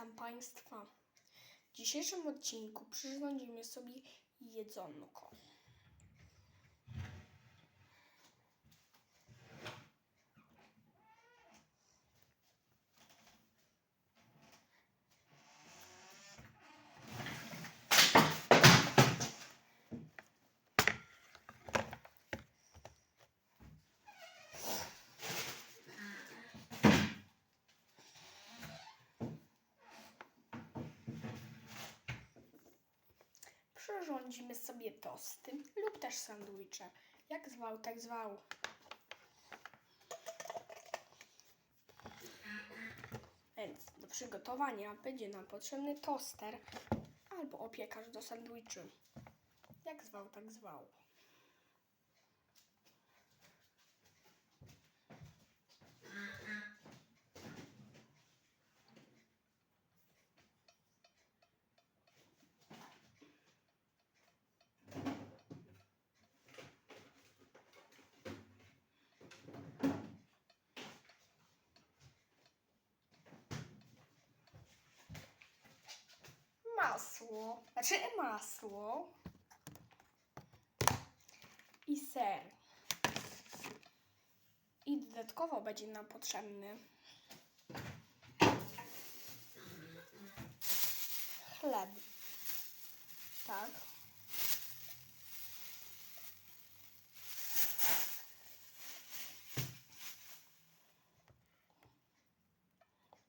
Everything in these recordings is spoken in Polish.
Witam Państwa. W dzisiejszym odcinku przyrządzimy sobie jedzonko. Przyrządzimy sobie tosty lub też sandwicze. Jak zwał, tak zwał. Więc do przygotowania będzie nam potrzebny toster albo opiekarz do sandwiczy. Jak zwał, tak zwał. Masło, znaczy masło i ser. I dodatkowo będzie nam potrzebny chleb. Tak.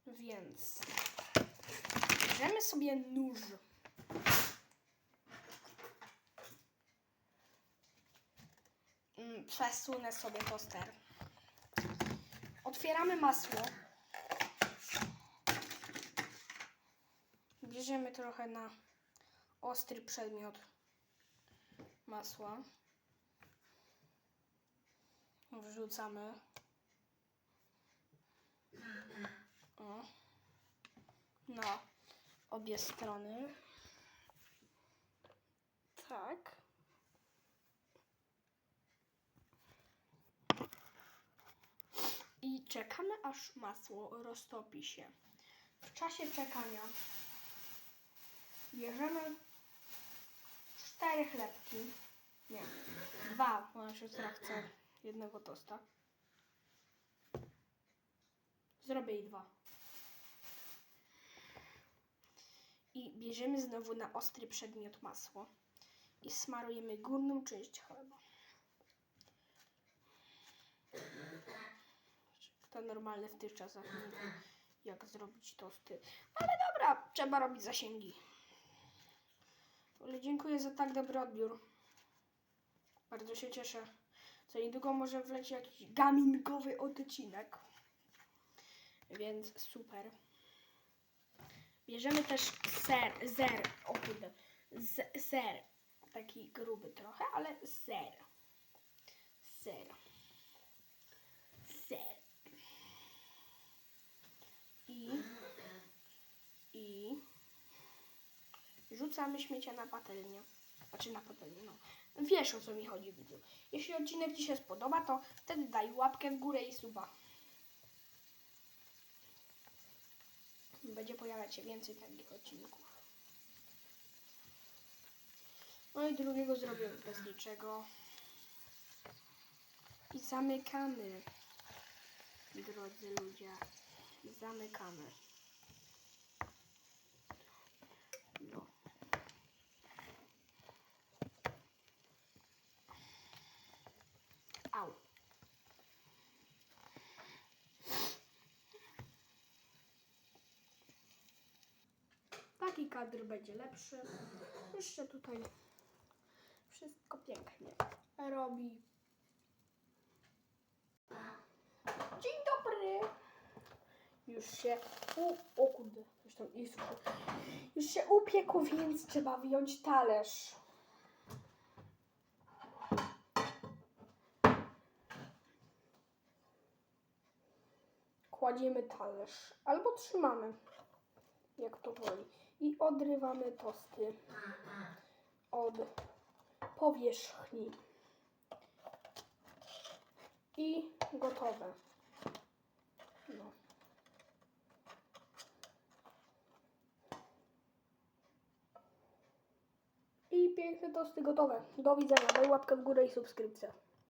Więc bierzemy sobie nóż. Mm, Przesunę sobie toster. Otwieramy masło. Bierzemy trochę na ostry przedmiot masła. Wrzucamy. O. Na obie strony. Tak. I czekamy, aż masło roztopi się. W czasie czekania bierzemy cztery chlebki. Nie, dwa, moja siostra chce jednego tosta. Zrobię jej dwa. I bierzemy znowu na ostry przedmiot masło i smarujemy górną część chleba. Kto normalny w tych czasach nie wie, jak zrobić tosty. Ale dobra, trzeba robić zasięgi. Ale dziękuję za tak dobry odbiór. Bardzo się cieszę. Co niedługo może wleci jakiś gamingowy odcinek. Więc super. Bierzemy też ser, zer, o kurde, z, ser, taki gruby trochę, ale ser, ser, ser. I, i rzucamy śmiecia na patelnię, znaczy na patelnię, no, wiesz o co mi chodzi, widzu. Jeśli odcinek Ci się spodoba, to wtedy daj łapkę w górę i suba. Będzie pojawiać się więcej takich odcinków. No i drugiego zrobię bez niczego. I zamykamy. Drodzy ludzie. Zamykamy. No. Au. Taki kadr będzie lepszy. Jeszcze tutaj wszystko pięknie robi. Dzień dobry. Już się u... O kurde, coś tam. Już się upiekł, więc trzeba wyjąć talerz. Kładziemy talerz albo trzymamy jak to woli i odrywamy tosty od powierzchni. I gotowe. No. I piękne tosty gotowe. Do widzenia. Daj łapkę w górę i subskrypcja.